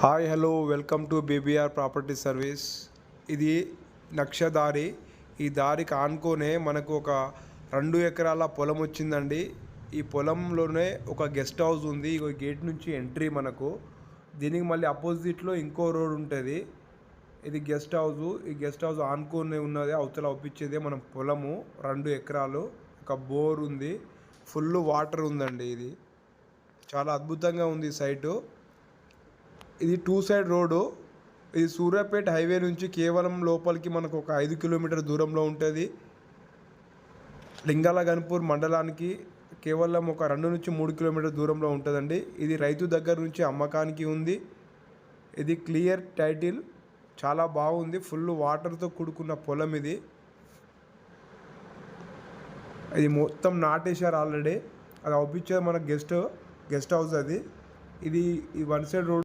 Hi hello welcome to BBR property service ఇది నక్షదారి. ఈ దారికి ఆనుకోనే మనకు ఒక రెండు ఎకరాల పొలం వచ్చిందండి. ఈ పొలంలోనే ఒక గెస్ట్ హౌస్ ఉంది. ఇక గేట్ నుంచి ఎంట్రీ మనకు. దీనికి మళ్ళీ అపోజిట్లో ఇంకో రోడ్ ఉంటుంది. ఇది గెస్ట్ హౌస్. ఈ గెస్ట్ హౌస్ ఆనుకొని ఉన్నది అవతల ఒప్పించేదే మన పొలము. రెండు ఎకరాలు. ఒక బోర్ ఉంది. ఫుల్ వాటర్ ఉందండి ఇది. చాలా అద్భుతంగా ఉంది సైటు. ఇది టూ సైడ్ రోడ్డు. ఇది సూర్యాపేట హైవే నుంచి కేవలం లోపలికి మనకు ఒక ఐదు కిలోమీటర్ దూరంలో ఉంటుంది. లింగాల గన్పూర్ మండలానికి కేవలం ఒక రెండు నుంచి మూడు కిలోమీటర్ దూరంలో ఉంటుందండి. ఇది రైతు దగ్గర నుంచి అమ్మకానికి ఉంది. ఇది క్లియర్ టైటిల్. చాలా బాగుంది. ఫుల్ వాటర్తో కూడుకున్న పొలం ఇది. ఇది మొత్తం నాటేశారు ఆల్రెడీ. అది అవుపించేది మన గెస్ట్ గెస్ట్ హౌస్ అది. ఇది ఈ వన్ సైడ్ రోడ్